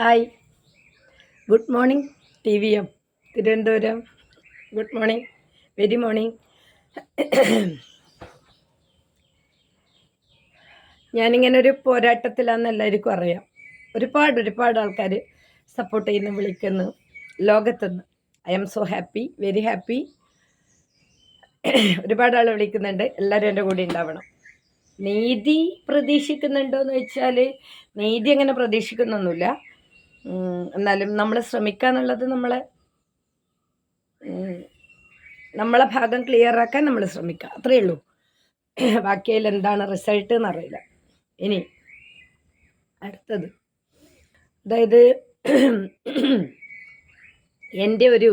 Hi. Good morning T V M Thiruvananthapuram. Good morning very morning. ഞാനിങ്ങനെ ഒരു പോരാട്ടത്തിലാണെന്ന് എല്ലാവർക്കും അറിയാം. ഒരുപാട് ഒരുപാട് ആൾക്കാർ സപ്പോർട്ട് ചെയ്യുന്നു വിളിക്കുന്നു ലോകത്തുനിന്ന്. I'm so happy very happy ഒരുപാട് ആൾ വിളിക്കുന്നുണ്ട് എല്ലാവരും എന്റെ കൂടെ ഉണ്ടാവണം. നീതി പ്രതീക്ഷിക്കുന്നുണ്ടോ എന്ന് വെച്ചാൽ നീതി അങ്ങനെ പ്രതീക്ഷിക്കുന്നൊന്നുമില്ല. എന്നാലും നമ്മൾ ശ്രമിക്കുക എന്നുള്ളത് നമ്മളെ നമ്മളെ ഭാഗം ക്ലിയർ ആക്കാൻ നമ്മൾ ശ്രമിക്കുക അത്രയേ ഉള്ളൂ. ബാക്കിയിൽ എന്താണ് റിസൾട്ട് എന്നറിയില്ല ഇനി അടുത്തത്. അതായത് എന്റെ ഒരു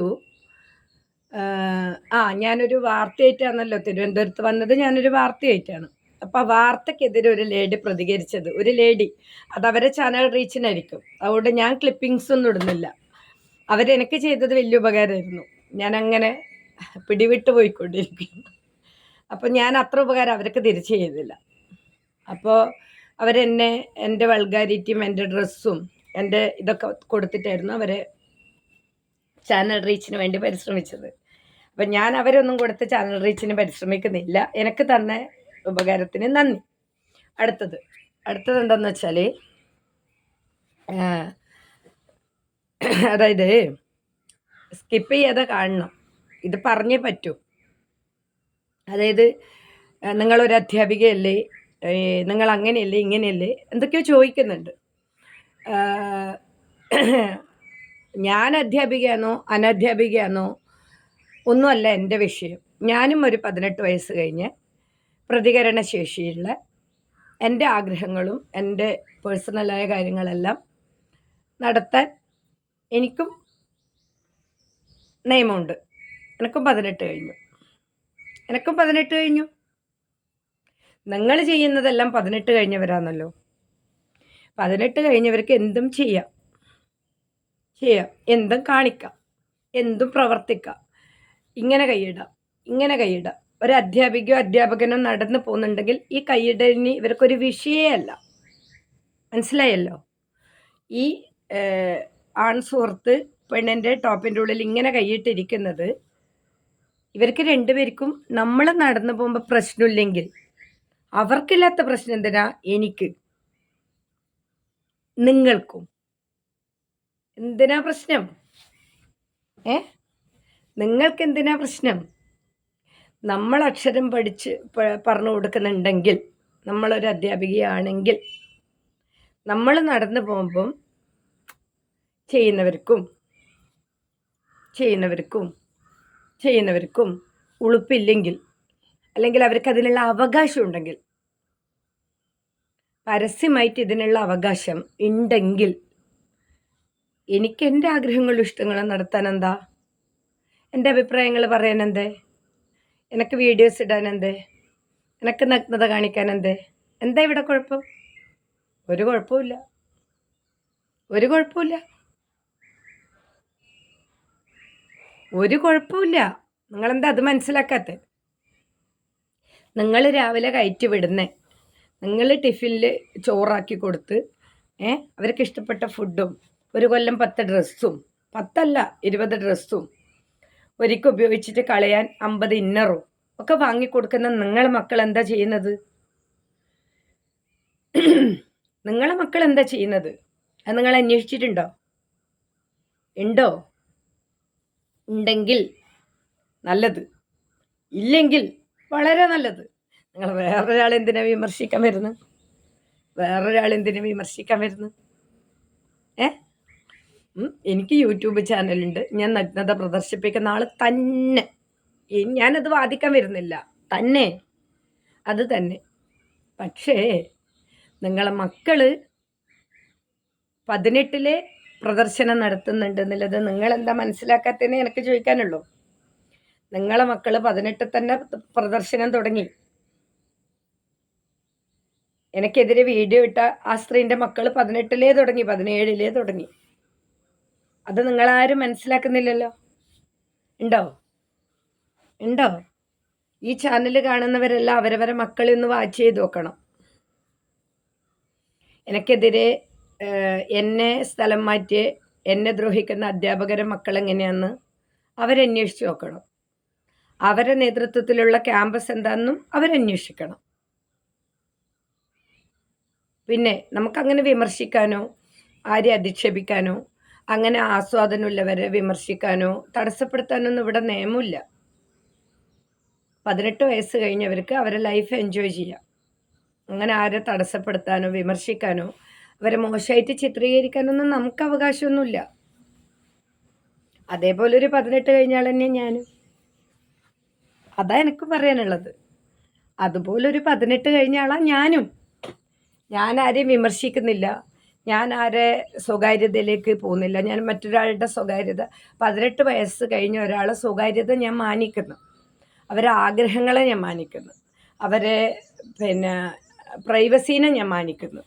ആ ഞാനൊരു വാർത്തയായിട്ടാണല്ലോ തിരുവനന്തപുരത്ത് വന്നത്. ഞാനൊരു വാർത്തയായിട്ടാണ്. അപ്പോൾ വാർത്തക്കെതിരെ ഒരു ലേഡി പ്രതികരിച്ചത് ഒരു ലേഡി. അത് അവരെ ചാനൽ റീച്ചിനായിരിക്കും അതുകൊണ്ട് ഞാൻ ക്ലിപ്പിങ്സ് ഒന്നും ഇടുന്നില്ല. അവരെനിക്ക് ചെയ്തത് വലിയ ഉപകാരമായിരുന്നു. ഞാൻ അങ്ങനെ പിടിവിട്ട് പോയിക്കൊണ്ടിരിക്കുന്നു. അപ്പോൾ ഞാൻ അത്ര ഉപകാരം അവർക്ക് തിരിച്ചു ചെയ്തില്ല. അപ്പോൾ അവരെന്നെ എന്റെ വൾഗാരിറ്റിയും എന്റെ ഡ്രസ്സും എന്റെ ഇതൊക്കെ കൊടുത്തിട്ടായിരുന്നു അവരെ ചാനൽ റീച്ചിന് വേണ്ടി പരിശ്രമിച്ചത്. അപ്പം ഞാൻ അവരൊന്നും കൊടുത്ത് ചാനൽ റീച്ചിന് പരിശ്രമിക്കുന്നില്ല. എനിക്ക് തന്ന ഉപകാരത്തിന് നന്ദി. അടുത്തത്. അടുത്തത് എന്താന്ന് വെച്ചാൽ അതായത് സ്കിപ്പ് ചെയ്യാതെ കാണണം. ഇത് പറഞ്ഞേ പറ്റൂ. അതായത് നിങ്ങളൊരു അധ്യാപികയല്ലേ നിങ്ങൾ അങ്ങനെയല്ലേ ഇങ്ങനെയല്ലേ എന്തൊക്കെയോ ചോദിക്കുന്നുണ്ട്. ഞാൻ അധ്യാപികയാണോ അനധ്യാപികയാണോ ഒന്നുമല്ല എന്റെ വിഷയം. ഞാനും ഒരു പതിനെട്ട് വയസ്സ് കഴിഞ്ഞ് പ്രതികരണശേഷിയുള്ള എന്റെ ആഗ്രഹങ്ങളും എന്റെ പേഴ്സണലായ കാര്യങ്ങളെല്ലാം നടത്താൻ എനിക്കും നിയമമുണ്ട്. എനിക്കും പതിനെട്ട് കഴിഞ്ഞു. എനിക്കും പതിനെട്ട് കഴിഞ്ഞു. നിങ്ങൾ ചെയ്യുന്നതെല്ലാം പതിനെട്ട് കഴിഞ്ഞവരാണല്ലോ. പതിനെട്ട് കഴിഞ്ഞവർക്ക് എന്തും ചെയ്യാം. ചെയ്യാം. എന്തും കാണിക്കാം. എന്തും പ്രവർത്തിക്കാം. ഇങ്ങനെ കൈയിടാം. ഇങ്ങനെ കൈയിടാം. ഒരു അധ്യാപികയോ അധ്യാപകനോ നടന്നു പോകുന്നുണ്ടെങ്കിൽ ഈ കൈയിടലിന് ഇവർക്കൊരു വിഷയമല്ല മനസ്സിലായല്ലോ? ഈ ആൺ സുഹൃത്ത് പെണ്ണിന്റെ ടോപ്പിന്റെ ഉള്ളിൽ ഇങ്ങനെ കൈയിട്ടിരിക്കുന്നത് ഇവർക്ക് രണ്ടുപേർക്കും നമ്മൾ നടന്നു പോകുമ്പോൾ പ്രശ്നമില്ലെങ്കിൽ അവർക്കില്ലാത്ത പ്രശ്നം എന്തിനാ? എനിക്ക്. നിങ്ങൾക്കും. എന്തിനാ പ്രശ്നം? ഏ? നിങ്ങൾക്ക് എന്തിനാ പ്രശ്നം? നമ്മൾ അക്ഷരം പഠിച്ച് പറഞ്ഞു കൊടുക്കുന്നുണ്ടെങ്കിൽ നമ്മളൊരു അധ്യാപികയാണെങ്കിൽ നമ്മൾ നടന്നു പോകുമ്പം ചെയ്യുന്നവർക്കും ചെയ്യുന്നവർക്കും ചെയ്യുന്നവർക്കും ഉളുപ്പില്ലെങ്കിൽ അല്ലെങ്കിൽ അവർക്ക് അതിനുള്ള അവകാശം ഉണ്ടെങ്കിൽ പരസ്യമായിട്ട് ഇതിനുള്ള അവകാശം ഉണ്ടെങ്കിൽ എനിക്ക് എന്റെ ആഗ്രഹങ്ങളും ഇഷ്ടങ്ങളും നടത്താൻ എന്താ? എന്റെ അഭിപ്രായങ്ങൾ പറയാൻ എന്തേ? എനിക്ക് വീഡിയോസ് ഇടാൻ എന്തേ എനിക്ക് നഗ്നത കാണിക്കാൻ എന്തേ എന്താ ഇവിടെ കുഴപ്പം? ഒരു കുഴപ്പമില്ല ഒരു കുഴപ്പമില്ല ഒരു കുഴപ്പമില്ല നിങ്ങളെന്താ അത് മനസ്സിലാക്കാത്ത? നിങ്ങൾ രാവിലെ കയറ്റി വിടുന്നേ. നിങ്ങൾ ടിഫിനിൽ ചോറാക്കി കൊടുത്ത് ഏ? അവർക്ക് ഇഷ്ടപ്പെട്ട ഫുഡും ഒരു കൊല്ലം പത്ത് ഡ്രസ്സും പത്തല്ല ഇരുപത് ഡ്രസ്സും ഒരിക്കൽ ഉപയോഗിച്ചിട്ട് കളയാൻ അമ്പത് ഇന്നറും. ഒക്കെ വാങ്ങിക്കൊടുക്കുന്ന നിങ്ങളെ മക്കൾ എന്താ ചെയ്യുന്നത്? നിങ്ങളെ മക്കൾ എന്താ ചെയ്യുന്നത്? അത് നിങ്ങൾ അന്വേഷിച്ചിട്ടുണ്ടോ? ഉണ്ടോ? ഉണ്ടെങ്കിൽ നല്ലത്. ഇല്ലെങ്കിൽ വളരെ നല്ലത്. നിങ്ങൾ വേറൊരാൾ എന്തിനാ വിമർശിക്കാൻ വരുന്നത്? വേറൊരാൾ എന്തിനാ വിമർശിക്കാൻ വരുന്നത്? ഏ? എനിക്ക് യൂട്യൂബ് ചാനലുണ്ട്. ഞാൻ നഗ്നത പ്രദർശിപ്പിക്കുന്ന ആൾ തന്നെ. ഞാനത് വാദിക്കാൻ വരുന്നില്ല. തന്നെ. അത് തന്നെ. പക്ഷേ നിങ്ങളെ മക്കൾ പതിനെട്ടിലെ പ്രദർശനം നടത്തുന്നുണ്ട് എന്നുള്ളത് നിങ്ങളെന്താ മനസ്സിലാക്കാത്തതെന്ന് എനിക്ക് ചോദിക്കാനുള്ളൂ. നിങ്ങളെ മക്കൾ പതിനെട്ട് തന്നെ പ്രദർശനം തുടങ്ങി. എനിക്കെതിരെ വീഡിയോ ഇട്ട ആ സ്ത്രീന്റെ മക്കൾ പതിനെട്ടിലേ തുടങ്ങി പതിനേഴിലേ തുടങ്ങി. അത് നിങ്ങളാരും മനസ്സിലാക്കുന്നില്ലല്ലോ. ഉണ്ടോ? ഉണ്ടോ? ഈ ചാനൽ കാണുന്നവരെല്ലാം അവരവരെ മക്കളിൽ ഒന്ന് വാച്ച് ചെയ്ത് നോക്കണം. എനിക്കെതിരെ എന്നെ സ്ഥലം മാറ്റി എന്നെ ദ്രോഹിക്കുന്ന അധ്യാപകരെ മക്കളെങ്ങനെയാന്ന് അവരന്വേഷിച്ച് നോക്കണം. അവരെ നേതൃത്വത്തിലുള്ള ക്യാമ്പസ് എന്താണെന്നും അവരന്വേഷിക്കണം. പിന്നെ നമുക്കങ്ങനെ വിമർശിക്കാനോ ആരെ അധിക്ഷേപിക്കാനോ അങ്ങനെ ആസ്വാദനമുള്ളവരെ വിമർശിക്കാനോ തടസ്സപ്പെടുത്താനൊന്നും ഇവിടെ നിയമമില്ല. പതിനെട്ട് വയസ്സ് കഴിഞ്ഞവർക്ക് അവരെ ലൈഫ് എൻജോയ് ചെയ്യാം. അങ്ങനെ ആരെ തടസ്സപ്പെടുത്താനോ വിമർശിക്കാനോ അവരെ മോശമായിട്ട് ചിത്രീകരിക്കാനൊന്നും നമുക്ക് അവകാശമൊന്നുമില്ല. അതേപോലെ ഒരു പതിനെട്ട് കഴിഞ്ഞാൽ തന്നെ ഞാനും. അതാ എനിക്ക് പറയാനുള്ളത്. അതുപോലൊരു പതിനെട്ട് കഴിഞ്ഞ ആളാ ഞാനും. ഞാൻ ആരെയും വിമർശിക്കുന്നില്ല. ഞാൻ ആരെ സ്വകാര്യതയിലേക്ക് പോകുന്നില്ല. ഞാൻ മറ്റൊരാളുടെ സ്വകാര്യത. പതിനെട്ട് വയസ്സ് കഴിഞ്ഞ ഒരാളെ സ്വകാര്യത ഞാൻ മാനിക്കുന്നു. അവരെ ആഗ്രഹങ്ങളെ ഞാൻ മാനിക്കുന്നു. അവരെ പിന്നെ പ്രൈവസീനെ ഞാൻ മാനിക്കുന്നു.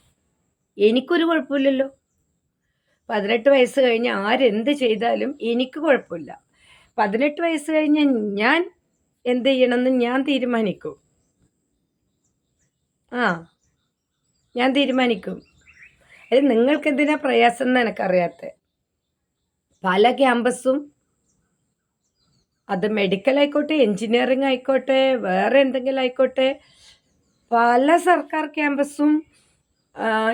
എനിക്കൊരു കുഴപ്പമില്ലല്ലോ. പതിനെട്ട് വയസ്സ് കഴിഞ്ഞ് ആരെന്ത് ചെയ്താലും എനിക്ക് കുഴപ്പമില്ല. പതിനെട്ട് വയസ്സ് കഴിഞ്ഞ് ഞാൻ എന്ത് ചെയ്യണമെന്ന് ഞാൻ തീരുമാനിക്കും. ആ ഞാൻ തീരുമാനിക്കും. അത് നിങ്ങൾക്ക് എന്തിനാ പ്രയാസം എന്ന് എനിക്കറിയാത്ത? പല ക്യാമ്പസും അത് മെഡിക്കൽ ആയിക്കോട്ടെ എൻജിനീയറിംഗ് ആയിക്കോട്ടെ വേറെ എന്തെങ്കിലും ആയിക്കോട്ടെ പല സർക്കാർ ക്യാമ്പസും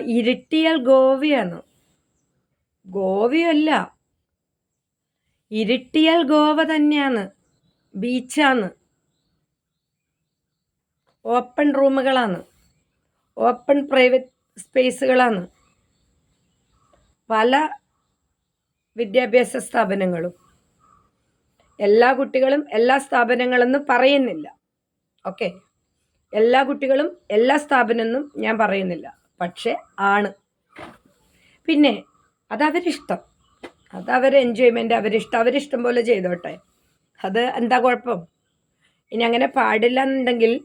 ഇരിട്ടിയാൽ ഗോവയാണ്. ഗോവയല്ല. ഇരിട്ടിയാൽ ഗോവ തന്നെയാണ്. ബീച്ചാണ്. ഓപ്പൺ റൂമുകളാണ്. ഓപ്പൺ പ്രൈവറ്റ് സ്പേസുകളാണ്. പല വിദ്യാഭ്യാസ സ്ഥാപനങ്ങളും. എല്ലാ കുട്ടികളും എല്ലാ സ്ഥാപനങ്ങളെന്ന് പറയുന്നില്ല. ഓക്കെ? എല്ലാ കുട്ടികളും എല്ലാ സ്ഥാപനമെന്നും ഞാൻ പറയുന്നില്ല. പക്ഷേ ആണ്. പിന്നെ അതവരിഷ്ടം. അതവരെ എൻജോയ്മെന്റ് അവരിഷ്ടം. അവരിഷ്ടം പോലെ ചെയ്തോട്ടെ. അത് എന്താ കുഴപ്പം? ഇനി അങ്ങനെ പാടില്ല എന്നുണ്ടെങ്കിൽ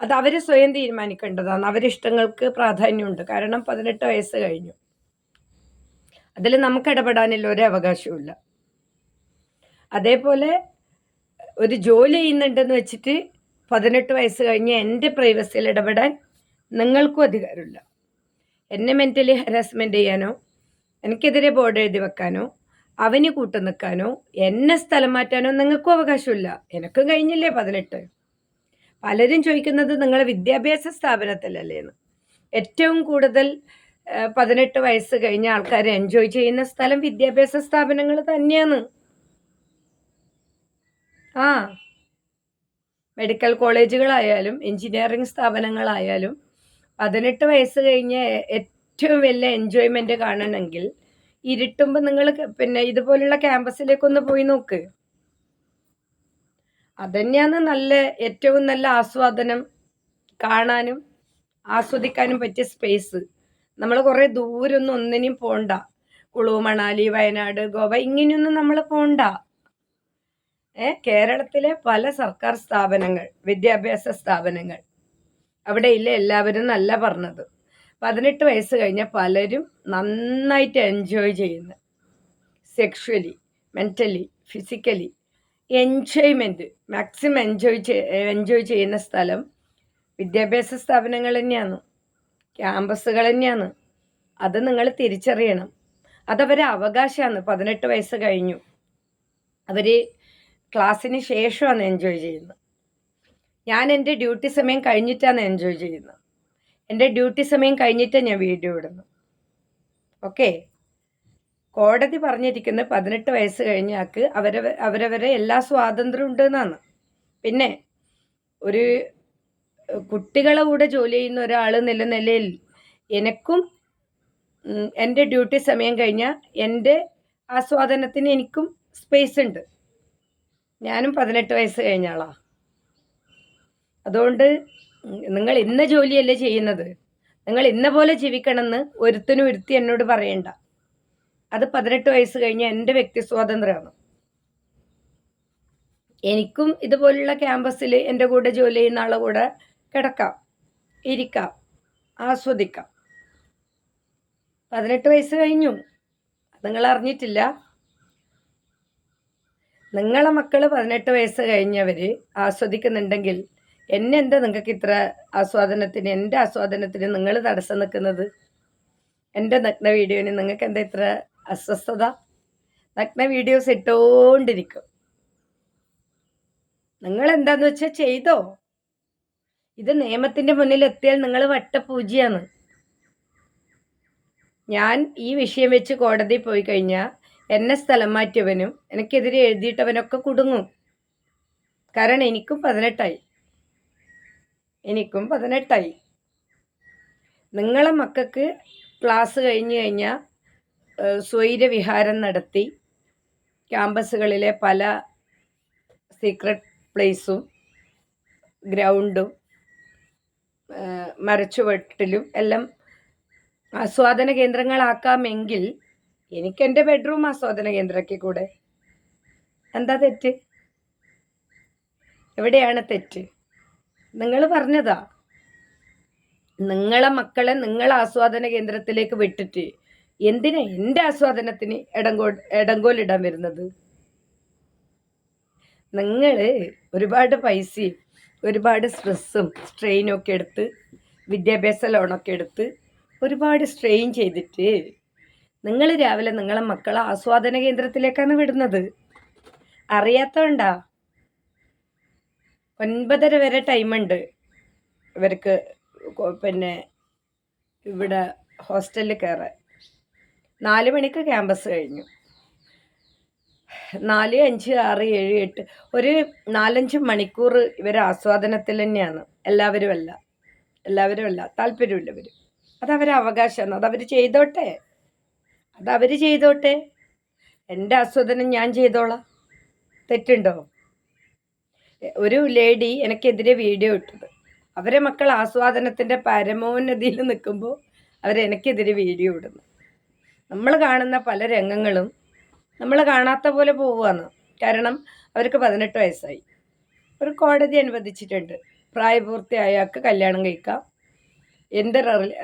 അത് അവർ സ്വയം തീരുമാനിക്കേണ്ടതാണ്. അവരിഷ്ടങ്ങൾക്ക് പ്രാധാന്യമുണ്ട്. കാരണം പതിനെട്ട് വയസ്സ് കഴിഞ്ഞു. അതിൽ നമുക്ക് ഇടപെടാനില്ല ഒരു അവകാശവുമില്ല. അതേപോലെ ഒരു ജോലി ചെയ്യുന്നുണ്ടെന്ന് വെച്ചിട്ട് പതിനെട്ട് വയസ്സ് കഴിഞ്ഞ് എന്റെ പ്രൈവസിയിൽ ഇടപെടാൻ നിങ്ങൾക്കും അധികാരമില്ല. എന്നെ മെന്റലി ഹരാസ്മെന്റ് ചെയ്യാനോ എനിക്കെതിരെ ബോർഡ് എഴുതി വെക്കാനോ അവന് കൂട്ടു നിൽക്കാനോ എന്നെ സ്ഥലം മാറ്റാനോ നിങ്ങൾക്കും അവകാശമില്ല. എനിക്കും കഴിഞ്ഞില്ലേ പതിനെട്ട്? പലരും ചോദിക്കുന്നത് നിങ്ങളെ വിദ്യാഭ്യാസ സ്ഥാപനത്തിലല്ലേന്ന്. ഏറ്റവും കൂടുതൽ പതിനെട്ട് വയസ്സ് കഴിഞ്ഞ ആൾക്കാർ എൻജോയ് ചെയ്യുന്ന സ്ഥലം വിദ്യാഭ്യാസ സ്ഥാപനങ്ങൾ തന്നെയാണ്. ആ മെഡിക്കൽ കോളേജുകളായാലും എഞ്ചിനീയറിംഗ് സ്ഥാപനങ്ങളായാലും പതിനെട്ട് വയസ്സ് കഴിഞ്ഞ് ഏറ്റവും വലിയ എൻജോയ്മെന്റ് കാണണമെങ്കിൽ ഇരുട്ടുമ്പോൾ നിങ്ങൾ പിന്നെ ഇതുപോലുള്ള ക്യാമ്പസിലേക്കൊന്ന് പോയി നോക്ക്. അതന്നെയാണ് നല്ല ഏറ്റവും നല്ല ആസ്വാദനം കാണാനും ആസ്വദിക്കാനും പറ്റിയ സ്പേസ് നമ്മൾ കുറേ ദൂരൊന്നും ഒന്നിനും പോണ്ട. കുളു മണാലി വയനാട് ഗോവ ഇങ്ങനെയൊന്നും നമ്മൾ പോണ്ട. ഏ? കേരളത്തിലെ പല സർക്കാർ സ്ഥാപനങ്ങൾ വിദ്യാഭ്യാസ സ്ഥാപനങ്ങൾ. അവിടെ ഇല്ല എല്ലാവരും നല്ല പറഞ്ഞത്. പതിനെട്ട് വയസ്സ് കഴിഞ്ഞ പലരും നന്നായിട്ട് എൻജോയ് ചെയ്യുന്നു. Sexually mentally physically enjoyment maximum enjoy enjoy ചെയ്യുന്ന സ്ഥലം വിദ്യാഭ്യാസ സ്ഥാപനങ്ങൾ തന്നെയാണ്. ക്യാമ്പസുകൾ തന്നെയാണ്. അത് നിങ്ങൾ തിരിച്ചറിയണം. അതവരെ അവകാശമാണ്. പതിനെട്ട് വയസ്സ് കഴിഞ്ഞു. അവർ ക്ലാസ്സിന് ശേഷമാണ് എൻജോയ് ചെയ്യുന്നത്. ഞാൻ എന്റെ ഡ്യൂട്ടി സമയം കഴിഞ്ഞിട്ടാണ് എൻജോയ് ചെയ്യുന്നത്. എന്റെ ഡ്യൂട്ടി സമയം കഴിഞ്ഞിട്ടാണ് ഞാൻ വീഡിയോ ഇടുന്നു. ഓക്കെ? കോടതി പറഞ്ഞിരിക്കുന്നത് പതിനെട്ട് വയസ്സ് കഴിഞ്ഞാൽക്ക് അവരവ അവരവരെ എല്ലാ സ്വാതന്ത്ര്യം ഉണ്ട് എന്നാണ് പിന്നെ ഒരു കുട്ടികളെ കൂടെ ജോലി ചെയ്യുന്ന ഒരാൾ എന്നുള്ള നിലയിൽ എനിക്കും എന്റെ ഡ്യൂട്ടി സമയം കഴിഞ്ഞാൽ എന്റെ ആസ്വാദനത്തിന് എനിക്കും സ്പേസ് ഉണ്ട്. ഞാനും പതിനെട്ട് വയസ്സ് കഴിഞ്ഞ ആളാ. അതുകൊണ്ട് നിങ്ങൾ ഇന്ന ജോലിയല്ലേ ചെയ്യുന്നത്? നിങ്ങൾ ഇന്ന പോലെ ജീവിക്കണമെന്ന് ഒരുത്തിനും ഒരുത്തി എന്നോട് പറയണ്ട. അത് പതിനെട്ട് വയസ്സ് കഴിഞ്ഞ എന്റെ വ്യക്തി സ്വാതന്ത്ര്യമാണ്. എനിക്കും ഇതുപോലുള്ള ക്യാമ്പസിൽ എന്റെ കൂടെ ജോലി ചെയ്യുന്ന ആളെ കൂടെ കിടക്കാം ഇരിക്കാം ആസ്വദിക്കാം. പതിനെട്ട് വയസ്സ് കഴിഞ്ഞു. നിങ്ങൾ അറിഞ്ഞിട്ടില്ല. നിങ്ങളെ മക്കൾ പതിനെട്ട് വയസ്സ് കഴിഞ്ഞവർ ആസ്വദിക്കുന്നുണ്ടെങ്കിൽ എന്നെ എന്താ നിങ്ങൾക്ക് ഇത്ര ആസ്വാദനത്തിന് എന്റെ ആസ്വാദനത്തിന് നിങ്ങൾ തടസ്സം നിൽക്കുന്നത്? എന്റെ നഗ്ന വീഡിയോന് നിങ്ങൾക്ക് എന്താ ഇത്ര അസ്വസ്ഥത? നഗ്ന വീഡിയോസ് ഇട്ടോണ്ടിരിക്കും. നിങ്ങൾ എന്താന്ന് വെച്ചാൽ ചെയ്തോ? ഇത് നിയമത്തിന്റെ മുന്നിൽ എത്തിയാൽ നിങ്ങൾ വട്ടപൂജ്യാണ്. ഞാൻ ഈ വിഷയം വെച്ച് കോടതി പോയി കഴിഞ്ഞാൽ എന്നെ സ്ഥലം മാറ്റിയവനും എനിക്കെതിരെ എഴുതിയിട്ടവനൊക്കെ കുടുങ്ങും. കാരണം എനിക്കും പതിനെട്ടായി. എനിക്കും പതിനെട്ടായി. നിങ്ങളെ മക്കൾക്ക് ക്ലാസ് കഴിഞ്ഞ് കഴിഞ്ഞാൽ സ്വൈരവിഹാരം നടത്തി ക്യാമ്പസുകളിലെ പല സീക്രട്ട് പ്ലേസും ഗ്രൗണ്ടും മരച്ചുവട്ടിലും എല്ലാം ആസ്വാദന കേന്ദ്രങ്ങളാക്കാമെങ്കിൽ എനിക്ക് എന്റെ ബെഡ്റൂം ആസ്വാദന കേന്ദ്രമാക്കി കൂടെ. എന്താ തെറ്റ്? എവിടെയാണ് തെറ്റ്? നിങ്ങൾ പറഞ്ഞതാ. നിങ്ങളെ മക്കളെ നിങ്ങൾ ആസ്വാദന കേന്ദ്രത്തിലേക്ക് വിട്ടിട്ട് എന്തിനാ എന്റെ ആസ്വാദനത്തിന് എടങ്കോ എടങ്കോലിടാൻ വരുന്നത്? നിങ്ങൾ ഒരുപാട് പൈസയും ഒരുപാട് സ്ട്രെസ്സും സ്ട്രെയിനും ഒക്കെ എടുത്ത് വിദ്യാഭ്യാസ ലോണൊക്കെ എടുത്ത് ഒരുപാട് സ്ട്രെയിൻ ചെയ്തിട്ട് നിങ്ങൾ രാവിലെ നിങ്ങളെ മക്കളെ ആസ്വാദന കേന്ദ്രത്തിലേക്കാണ് വിടുന്നത്. അറിയാത്തതുകൊണ്ടാ ഒൻപതര വരെ ടൈമുണ്ട്. ഇവർക്ക് പിന്നെ ഇവിടെ ഹോസ്റ്റലിൽ കയറാൻ. നാല് മണിക്ക് ക്യാമ്പസ് കഴിഞ്ഞു. നാല് അഞ്ച് ആറ് ഏഴ് എട്ട്. ഒരു നാലഞ്ച് മണിക്കൂർ ഇവർ ആസ്വാദനത്തിൽ തന്നെയാണ്. എല്ലാവരും അല്ല എല്ലാവരും അല്ല താല്പര്യമുള്ളവർ. അതവരെ അവകാശമാണ്. അതവർ ചെയ്തോട്ടെ. അതവർ ചെയ്തോട്ടെ. എന്റെ ആസ്വാദനം ഞാൻ ചെയ്തോളാം. തെറ്റുണ്ടോ? ഒരു ലേഡി എനിക്കെതിരെ വീഡിയോ ഇട്ടത്. അവരെ മക്കൾ ആസ്വാദനത്തിന്റെ പരമോന്നതിയിൽ നിൽക്കുമ്പോൾ അവരെനിക്കെതിരെ വീഡിയോ ഇടുന്നു. നമ്മൾ കാണുന്ന പല രംഗങ്ങളും നമ്മൾ കാണാത്ത പോലെ പോവുകയാണ്. കാരണം അവർക്ക് പതിനെട്ട് വയസ്സായി. ഒരു കോടതി അനുവദിച്ചിട്ടുണ്ട്. പ്രായപൂർത്തിയായാൾക്ക് കല്യാണം കഴിക്കാം. എന്ത്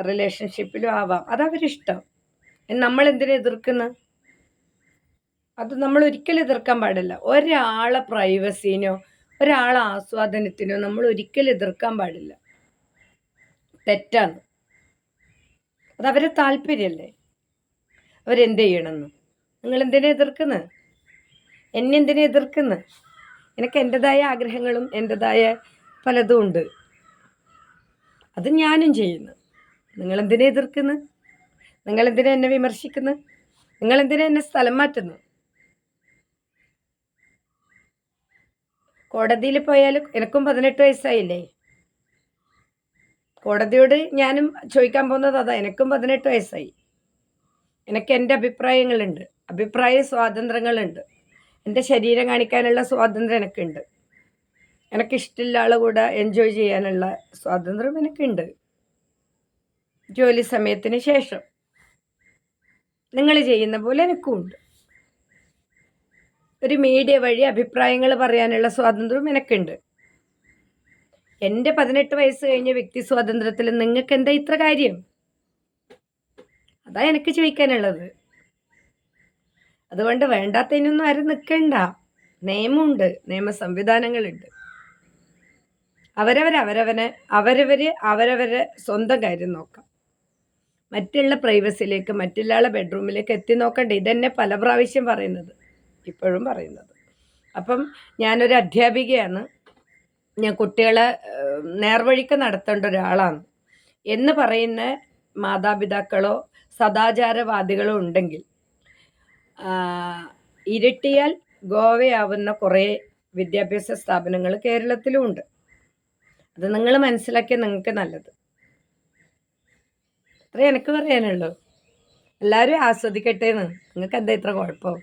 റിലേഷൻഷിപ്പിലും ആവാം. അതവരിഷ്ടം നമ്മൾ എന്തിനെ എതിർക്കുന്നത് അത് നമ്മൾ ഒരിക്കലും എതിർക്കാൻ പാടില്ല. ഒരാളെ പ്രൈവസീനോ ഒരാളെ ആസ്വാദനത്തിനോ നമ്മൾ ഒരിക്കലും എതിർക്കാൻ പാടില്ല. തെറ്റാണ്. അതവരെ താല്പര്യമല്ലേ? അവരെന്ത് ചെയ്യണമെന്ന്? നിങ്ങൾ എന്തിനെ എതിർക്കുന്നത് എന്നെ എതിർക്കുന്ന? എനിക്ക് എന്റെതായ ആഗ്രഹങ്ങളും എന്റെതായ പലതും ഉണ്ട്. അത് ഞാനും ചെയ്യുന്നു. നിങ്ങളെന്തിനെ എതിർക്കുന്നു? നിങ്ങളെന്തിനെ എന്നെ വിമർശിക്കുന്നു? നിങ്ങളെന്തിനെ എന്നെ സ്ഥലം മാറ്റുന്നു? കോടതിയിൽ പോയാലും എനിക്കും പതിനെട്ട് വയസ്സായില്ലേ? കോടതിയോട് ഞാനും ചോദിക്കാൻ പോകുന്നത് അതാ എനിക്കും പതിനെട്ട് വയസ്സായി. എനിക്ക് എന്റെ അഭിപ്രായങ്ങളുണ്ട്. അഭിപ്രായ സ്വാതന്ത്ര്യങ്ങളുണ്ട്. എന്റെ ശരീരം കാണിക്കാനുള്ള സ്വാതന്ത്ര്യം എനിക്കുണ്ട്. എനിക്കിഷ്ടമുള്ള ആൾ കൂടെ എൻജോയ് ചെയ്യാനുള്ള സ്വാതന്ത്ര്യം എനിക്കുണ്ട്. ജോലി സമയത്തിന് ശേഷം നിങ്ങൾ ചെയ്യുന്ന പോലെ എനിക്കും ഉണ്ട് ഒരു മീഡിയ വഴി അഭിപ്രായങ്ങൾ പറയാനുള്ള സ്വാതന്ത്ര്യം എനിക്കുണ്ട്. എന്റെ പതിനെട്ട് വയസ്സ് കഴിഞ്ഞ വ്യക്തി സ്വാതന്ത്ര്യത്തിൽ നിങ്ങൾക്ക് എന്താ ഇത്ര കാര്യം? അതാ എനിക്ക് ചോദിക്കാനുള്ളത്. അതുകൊണ്ട് വേണ്ടാത്തതിനൊന്നും ആരും നിൽക്കണ്ട നിയമമുണ്ട് നിയമ സംവിധാനങ്ങളുണ്ട്. അവരവർ അവരവനെ അവരവര് അവരവരെ സ്വന്തം കാര്യം നോക്കാം. മറ്റുള്ള പ്രൈവസിയിലേക്ക് മറ്റുള്ള ബെഡ്റൂമിലേക്ക് എത്തി നോക്കണ്ട. ഇതന്നെ പല പ്രാവശ്യം പറയുന്നത് ഇപ്പോഴും പറയുന്നത്. അപ്പം ഞാനൊരു അധ്യാപികയാണ്. ഞാൻ കുട്ടികളെ നേർവഴിക്ക് നടത്തേണ്ട ഒരാളാണ്. എന്ന് പറയുന്ന മാതാപിതാക്കളോ സദാചാരവാദികളോ ഉണ്ടെങ്കിൽ ഇരട്ടിയാൽ ഗോവയാവുന്ന കുറേ വിദ്യാഭ്യാസ സ്ഥാപനങ്ങൾ കേരളത്തിലും ഉണ്ട് അത് നിങ്ങൾ മനസ്സിലാക്കിയാൽ നിങ്ങൾക്ക് നല്ലത്. അത്രേ എനിക്ക് പറയാനുള്ളൂ. എല്ലാവരും ആസ്വദിക്കട്ടെ എന്ന്. നിങ്ങൾക്ക് എന്താ ഇത്ര കുഴപ്പം?